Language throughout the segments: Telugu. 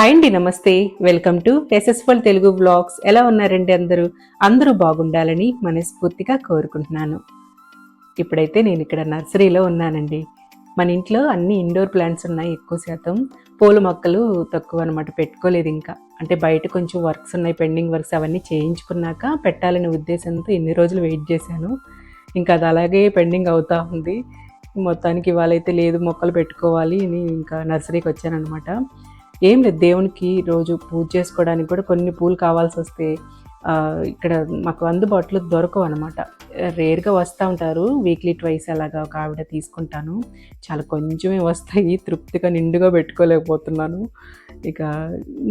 హాయ్ అండి నమస్తే. వెల్కమ్ టు ఎస్ఎస్ఫల్ తెలుగు బ్లాగ్స్ ఎలా ఉన్నారండి అందరూ? అందరూ బాగుండాలని మనస్ఫూర్తిగా కోరుకుంటున్నాను. ఇప్పుడైతే నేను ఇక్కడ నర్సరీలో ఉన్నానండి. మన ఇంట్లో అన్ని ఇండోర్ ప్లాంట్స్ ఉన్నాయి ఎక్కువ శాతం. పూల మొక్కలు తక్కువ అనమాట పెట్టుకోలేదు ఇంకా. అంటే బయట కొంచెం వర్క్స్ ఉన్నాయి పెండింగ్ వర్క్స్ అవన్నీ చేయించుకున్నాక పెట్టాలనే ఉద్దేశంతో ఎన్ని రోజులు వెయిట్ చేశాను. ఇంకా అది అలాగే పెండింగ్ అవుతూ ఉంది. మొత్తానికి ఇవాళైతే లేదు మొక్కలు పెట్టుకోవాలి అని ఇంకా నర్సరీకి వచ్చానమాట ఏం లేదు దేవునికి రోజు పూజ చేసుకోవడానికి కూడా కొన్ని పూలు కావాల్సి వస్తే ఇక్కడ మాకు అందుబాటులో దొరకవు అనమాట రేర్గా వస్తూ ఉంటారు వీక్లీ ట్వైస్ అలాగా ఒక ఆవిడ తీసుకుంటాను. చాలా కొంచెమే వస్తాయి తృప్తిగా నిండుగా పెట్టుకోలేకపోతున్నాను. ఇక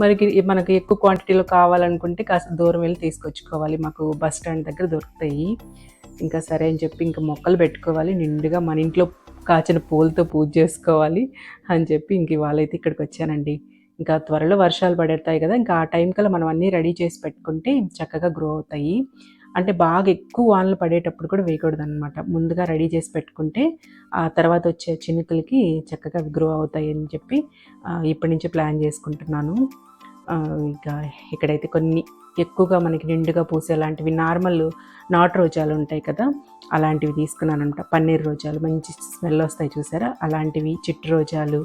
మనకి మనకి ఎక్కువ క్వాంటిటీలో కావాలనుకుంటే కాస్త దూరం వెళ్ళి తీసుకొచ్చుకోవాలి. మాకు బస్ స్టాండ్ దగ్గర దొరుకుతాయి. ఇంకా సరే అని చెప్పి ఇంకా మొక్కలు పెట్టుకోవాలి నిండుగా మన ఇంట్లో కాచిన పూలతో పూజ చేసుకోవాలి అని చెప్పి ఇంక ఇవాళ అయితే ఇక్కడికి వచ్చానండి. ఇంకా త్వరలో వర్షాలు పడేస్తాయి కదా ఇంకా ఆ టైం కల్లా మనం అన్నీ రెడీ చేసి పెట్టుకుంటే చక్కగా గ్రో అవుతాయి. అంటే బాగా ఎక్కువ వానలు పడేటప్పుడు కూడా వేయకూడదు అనమాట ముందుగా రెడీ చేసి పెట్టుకుంటే ఆ తర్వాత వచ్చే చినుకులకి చక్కగా గ్రో అవుతాయి అని చెప్పి ఇప్పటి నుంచి ప్లాన్ చేసుకుంటున్నాను. ఇంకా ఇక్కడైతే కొన్ని ఎక్కువగా మనకి నిండుగా పూసే అలాంటివి నార్మల్ నాటు రోజాలు ఉంటాయి కదా అలాంటివి తీసుకున్నాను అనమాట పన్నీర్ రోజాలు మంచి స్మెల్ వస్తాయి చూసారా? అలాంటివి చిట్టు రోజాలు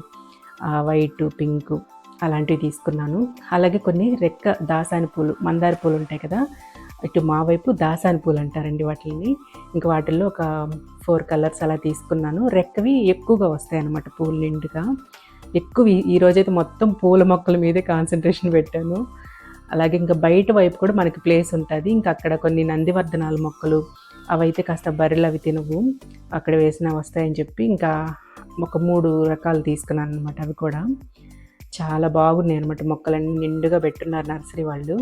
వైట్ పింక్ అలాంటివి తీసుకున్నాను. అలాగే కొన్ని రెక్క దాసాని పూలు మందార పూలు ఉంటాయి కదా ఇటు మా వైపు దాసాని పూలు అంటారండి వాటిని ఇంకా వాటిల్లో ఒక ఫోర్ కలర్స్ అలా తీసుకున్నాను. రెక్కవి ఎక్కువగా వస్తాయి అన్నమాట పూలు నిండుగా. ఎక్కువ ఈ- రోజైతే మొత్తం పూల మొక్కల మీదే కాన్సన్ట్రేషన్ పెట్టాను. అలాగే ఇంకా బయట వైపు కూడా మనకి ప్లేస్ ఉంటుంది. ఇంకా అక్కడ కొన్ని నందివర్ధనాల మొక్కలు అవైతే కాస్త బర్రెలు అవి తినవు. అక్కడ వేసినా వస్తాయని చెప్పి ఇంకా ఒక మూడు రకాలు తీసుకున్నాను అనమాట అవి కూడా. చాలా బాగున్నాయి అనమాట మొక్కలన్నీ నిండుగా పెట్టున్నారు నర్సరీ వాళ్ళు.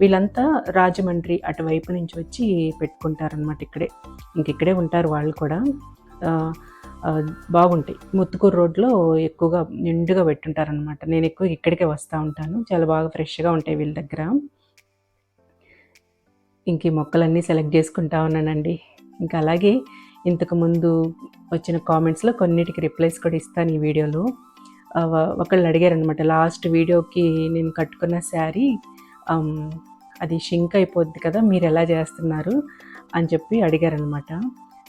వీళ్ళంతా రాజమండ్రి అటువైపు నుంచి వచ్చి పెట్టుకుంటారనమాట ఇక్కడే. ఇంక ఇక్కడే ఉంటారు వాళ్ళు కూడా. బాగుంటాయి. ముత్తుకూరు రోడ్లో ఎక్కువగా నిండుగా పెట్టుంటారనమాట నేను ఎక్కువ ఇక్కడికే వస్తూ ఉంటాను. చాలా బాగా ఫ్రెష్గా ఉంటాయి వీళ్ళ దగ్గర. ఇంక ఈ మొక్కలన్నీ సెలెక్ట్ చేసుకుంటా ఉన్నానండి. ఇంకా అలాగే ఇంతకుముందు వచ్చిన కామెంట్స్లో కొన్నిటికి రిప్లైస్ కూడా ఇస్తాను ఈ వీడియోలో. ఒకళ్ళు అడిగారు అనమాట లాస్ట్ వీడియోకి నేను కట్టుకున్న శారీ అది షింక్ అయిపోద్ది కదా మీరు ఎలా చేస్తున్నారు? అని చెప్పి అడిగారనమాట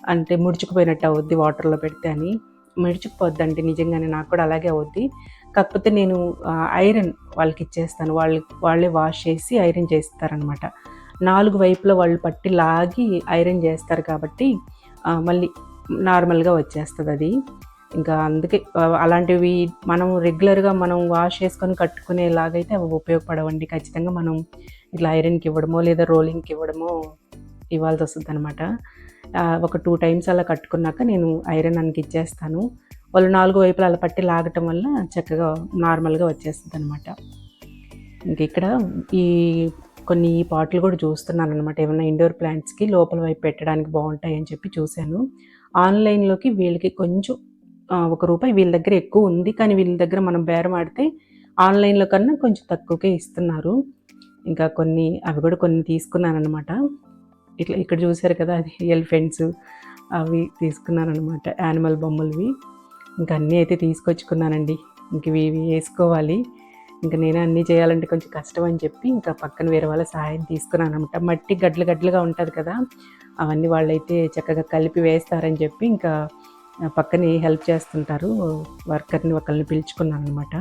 అంటే ముడుచుకుపోయినట్టు అవుద్ది వాటర్లో పెడితే అని. ముడుచుకుపోద్ది అంటే నిజంగానే నాకు కూడా అలాగే అవుద్ది. కాకపోతే నేను ఐరన్ వాళ్ళకి ఇచ్చేస్తాను. వాళ్ళు వాళ్ళే వాష్ చేసి ఐరన్ చేస్తారనమాట నాలుగు వైపులో వాళ్ళు పట్టి లాగి ఐరన్ చేస్తారు కాబట్టి మళ్ళీ నార్మల్గా వచ్చేస్తుంది అది ఇంకా అందుకే అలాంటివి మనం రెగ్యులర్గా మనం వాష్ చేసుకొని కట్టుకునేలాగైతే అవి ఉపయోగపడవండి. ఖచ్చితంగా మనం ఇట్లా ఐరన్కి ఇవ్వడమో లేదా రోలింగ్కి ఇవ్వడమో ఇవ్వాల్సి వస్తుంది అనమాట ఒక టూ టైమ్స్ అలా కట్టుకున్నాక నేను ఐరన్ అనికి ఇచ్చేస్తాను. వాళ్ళు నాలుగు వైపులా అలా పట్టి లాగటం వల్ల చక్కగా నార్మల్గా వచ్చేస్తుంది అనమాట ఇంక ఇక్కడ ఈ కొన్ని పాటలు కూడా చూస్తున్నాను అనమాట ఏమైనా ఇండోర్ ప్లాంట్స్కి లోపల వైపు పెట్టడానికి బాగుంటాయి అని చెప్పి చూశాను. ఆన్లైన్లోకి వీళ్ళకి కొంచెం ఒక రూపాయి వీళ్ళ దగ్గర ఎక్కువ ఉంది కానీ వీళ్ళ దగ్గర మనం బేరం ఆడితే ఆన్లైన్లో కన్నా కొంచెం తక్కువకే ఇస్తున్నారు. ఇంకా కొన్ని అవి కూడా కొన్ని తీసుకున్నానమాట ఇట్లా ఇక్కడ చూసారు కదా అది ఎలిఫెంట్స్ అవి తీసుకున్నానమాట యానిమల్ బొమ్మలవి. ఇంకా అన్నీ అయితే తీసుకొచ్చుకున్నానండి. ఇంక ఇవి ఇవి వేసుకోవాలి. ఇంకా నేనే అన్నీ చేయాలంటే కొంచెం కష్టం అని చెప్పి ఇంకా పక్కన వేరే వాళ్ళ సహాయం తీసుకున్నాను అనమాట మట్టి గడ్డలు గడ్లుగా ఉంటుంది కదా అవన్నీ వాళ్ళైతే చక్కగా కలిపి వేస్తారని చెప్పి ఇంకా పక్కనే హెల్ప్ చేస్తుంటారు. వర్కర్ని ఒకరిని పిలుచుకున్నాను అనమాట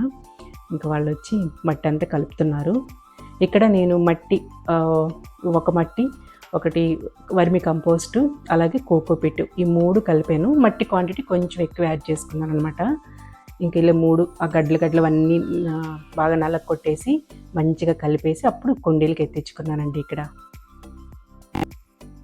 ఇంకా వాళ్ళు వచ్చి మట్టి అంతా కలుపుతున్నారు. ఇక్కడ నేను మట్టి ఒక మట్టి ఒకటి వర్మి కంపోస్ట్ అలాగే కోకోపిట్ ఈ మూడు కలిపాను. మట్టి క్వాంటిటీ కొంచెం ఎక్కువ యాడ్ చేసుకున్నాను అనమాట ఇంకా ఇలా మూడు ఆ గడ్డలు గడ్డలు అన్నీ బాగా నల్ల కొట్టేసి మంచిగా కలిపేసి అప్పుడు కుండీలకి ఎత్తించుకున్నానండి ఇక్కడ.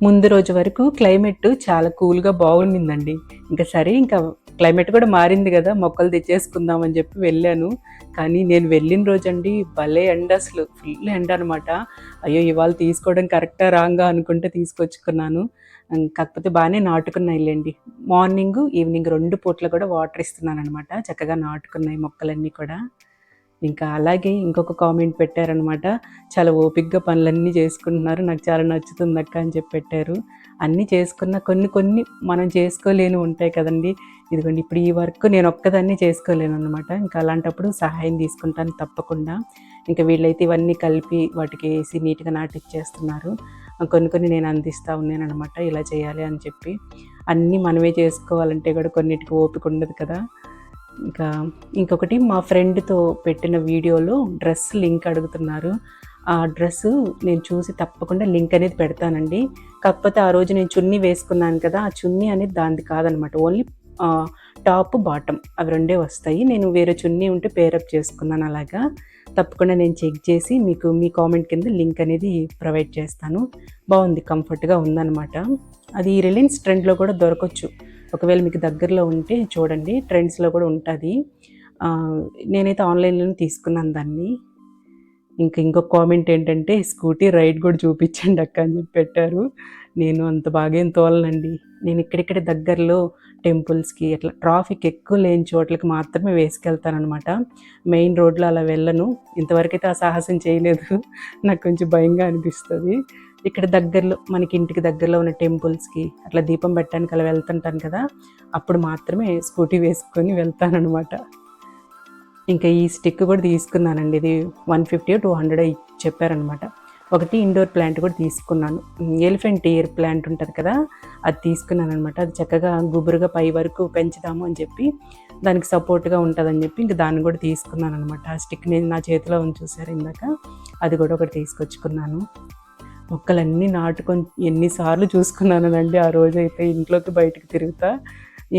ముందు రోజు వరకు క్లైమేట్ చాలా కూల్గా బాగుండిందండి. ఇంకా సరే ఇంకా క్లైమేట్ కూడా మారింది కదా మొక్కలు తెచ్చేసుకుందాం అని చెప్పి వెళ్ళాను. కానీ నేను వెళ్ళిన రోజు అండి భలే ఎండ అసలు ఫుల్ ఎండ అనమాట అయ్యో ఇవాళ తీసుకోవడం కరెక్టా రాంగా అనుకుంటే తీసుకొచ్చుకున్నాను. కాకపోతే బాగానే నాటుకున్నాయి లేండి. మార్నింగ్ ఈవినింగ్ రెండు పూట్ల కూడా వాటర్ ఇస్తున్నాను అనమాట చక్కగా నాటుకున్నాయి మొక్కలన్నీ కూడా. ఇంకా అలాగే ఇంకొక కామెంట్ పెట్టారనమాట చాలా ఓపిక్గా పనులన్నీ చేసుకుంటున్నారు. నాకు చాలా నచ్చుతుంది అక్క అని చెప్పి పెట్టారు. అన్నీ చేసుకున్న కొన్ని కొన్ని మనం చేసుకోలేని ఉంటాయి కదండి. ఇదిగోండి ఇప్పుడు ఈ వర్క్ నేను ఒక్కదాన్ని చేసుకోలేను అనమాట ఇంకా అలాంటప్పుడు సహాయం తీసుకుంటాను తప్పకుండా. ఇంకా వీళ్ళైతే ఇవన్నీ కలిపి వాటికి వేసి నీట్గా నాటిచ్చేస్తున్నారు. కొన్ని కొన్ని నేను అందిస్తూ ఉన్నాను అనమాట ఇలా చేయాలి అని చెప్పి. అన్నీ మనమే చేసుకోవాలంటే కూడా కొన్నిటికి ఓపిక ఉండదు కదా. ఇంకా ఇంకొకటి మా ఫ్రెండ్తో పెట్టిన వీడియోలో డ్రెస్ లింక్ అడుగుతున్నారు. ఆ డ్రెస్ నేను చూసి తప్పకుండా లింక్ అనేది పెడతానండి. కాకపోతే ఆ రోజు నేను చున్నీ వేసుకున్నాను కదా ఆ చున్నీ అనేది దానిది కాదనమాట. ఓన్లీ టాప్ బాటమ్ అవి రెండే వస్తాయి. నేను వేరే చున్నీ ఉంటే పేరప్ చేసుకున్నాను అలాగా. తప్పకుండా నేను చెక్ చేసి మీకు మీ కామెంట్ కింద లింక్ అనేది ప్రొవైడ్ చేస్తాను. బాగుంది కంఫర్ట్గా ఉందన్నమాట అది రిలయన్స్ ట్రెండ్లో కూడా దొరకవచ్చు ఒకవేళ మీకు దగ్గరలో ఉంటే చూడండి ట్రెండ్స్లో కూడా ఉంటుంది. నేనైతే ఆన్లైన్లోనే తీసుకున్నాను దాన్ని. ఇంకా ఇంకొక కామెంట్ ఏంటంటే స్కూటీ రైడ్ కూడా చూపించండి అక్క అని చెప్పి పెట్టారు. నేను అంత బాగా ఏం తోలనండి. నేను ఇక్కడిక్కడ దగ్గరలో టెంపుల్స్కి అట్లా ట్రాఫిక్ ఎక్కువ లేని చోట్లకి మాత్రమే వేసుకెళ్తానమాట మెయిన్ రోడ్లో అలా వెళ్ళను. ఇంతవరకైతే ఆ సాహసం చేయలేదు. నాకు కొంచెం భయంగా అనిపిస్తుంది. ఇక్కడ దగ్గరలో మనకి ఇంటికి దగ్గరలో ఉన్న టెంపుల్స్కి అట్లా దీపం పెట్టడానికి అలా వెళ్తుంటాను కదా అప్పుడు మాత్రమే స్కూటీ వేసుకొని వెళ్తానమాట ఇంకా ఈ స్టిక్ కూడా తీసుకున్నానండి. ఇది వన్ ఫిఫ్టీ టూ హండ్రెడ్ చెప్పారనమాట ఒకటి ఇండోర్ ప్లాంట్ కూడా తీసుకున్నాను. ఎలిఫెంట్ ఇయర్ ప్లాంట్ ఉంటుంది కదా అది తీసుకున్నాను అనమాట అది చక్కగా గుబురుగా పై వరకు పెంచుదాము అని చెప్పి దానికి సపోర్ట్గా ఉంటుందని చెప్పి ఇంకా దాన్ని కూడా తీసుకున్నాను అనమాట ఆ స్టిక్ నేను నా చేతిలో ఉంచూసారు ఇందాక? అది కూడా ఒకటి తీసుకొచ్చుకున్నాను. మొక్కలన్నీ నాటుకొని ఎన్నిసార్లు చూసుకున్నానండి ఆ రోజైతే ఇంట్లోకి బయటకు తిరుగుతా.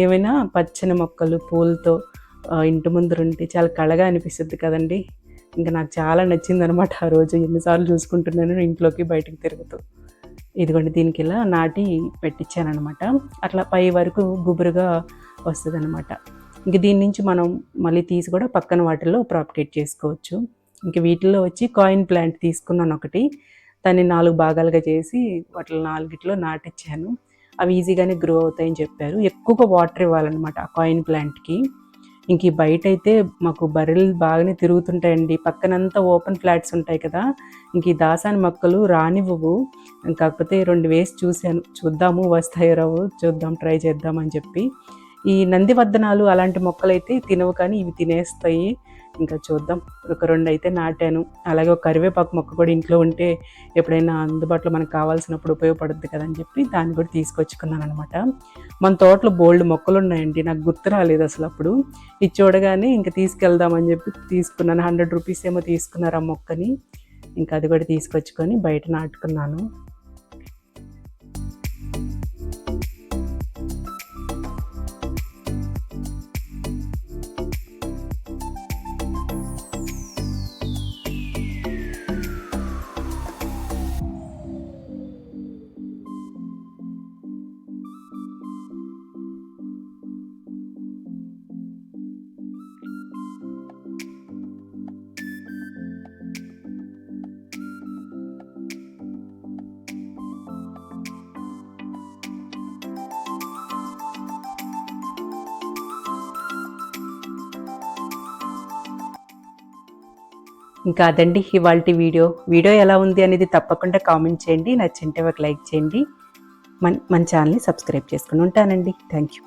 ఏమైనా పచ్చని మొక్కలు పూలతో ఇంటి ముందర ఉంటే చాలా కళగా అనిపిస్తుంది కదండి. ఇంకా నాకు చాలా నచ్చింది అనమాట ఆ రోజు ఎన్నిసార్లు చూసుకుంటున్నాను ఇంట్లోకి బయటకు తిరుగుతూ. ఇదిగోండి దీనికి ఇలా నాటి పెట్టించానమాట అట్లా పై వరకు గుబురుగా వస్తుంది అనమాట ఇంక దీని నుంచి మనం మళ్ళీ తీసి కూడా పక్కన వాటిల్లో ప్రాపగేట్ చేసుకోవచ్చు. ఇంక వీటిల్లో వచ్చి కాయిన్ ప్లాంట్ తీసుకున్నాను ఒకటి దాన్ని నాలుగు భాగాలుగా చేసి వాటిలో నాలుగిట్లో నాటిచ్చాను. అవి ఈజీగానే గ్రో అవుతాయని చెప్పారు. ఎక్కువగా వాటర్ ఇవ్వాలన్నమాట ఆ కాయిన్ ప్లాంట్కి. ఇంక ఈ బయట అయితే మాకు బర్రెలు బాగానే తిరుగుతుంటాయండి. పక్కనంతా ఓపెన్ ఫ్లాట్స్ ఉంటాయి కదా. ఇంక ఈ దాసాని మొక్కలు రానివ్వవు. కాకపోతే రెండు వేసి చూశాను. చూద్దాము వస్తాయో రావు చూద్దాం ట్రై చేద్దామని చెప్పి. ఈ నందివర్ధనాలు అలాంటి మొక్కలు అయితే తినవు కానీ ఇవి తినేస్తాయి. ఇంకా చూద్దాం. ఒక రెండు అయితే నాటాను. అలాగే ఒక కరివేపాకు మొక్క కూడా ఇంట్లో ఉంటే ఎప్పుడైనా అందుబాటులో మనకు కావాల్సినప్పుడు ఉపయోగపడుద్ది కదని చెప్పి దాన్ని కూడా తీసుకొచ్చుకున్నాను అనమాట మన తోటలో బోల్డ్ మొక్కలు ఉన్నాయండి. నాకు గుర్తు రాలేదు అసలు అప్పుడు. ఇది చూడగానే ఇంకా తీసుకెళ్దామని చెప్పి తీసుకున్నాను. హండ్రెడ్ రూపీస్ ఏమో తీసుకున్నారు ఆ మొక్కని. ఇంకా అది కూడా తీసుకొచ్చుకొని బయట నాటుకున్నాను. ఇంకా అదండి ఇవాళ వీడియో. వీడియో ఎలా ఉంది అనేది తప్పకుండా కామెంట్ చేయండి. నచ్చింటే ఒక లైక్ చేయండి. మన మన ఛానల్ని సబ్స్క్రైబ్ చేసుకుని ఉంటానండి. Thank you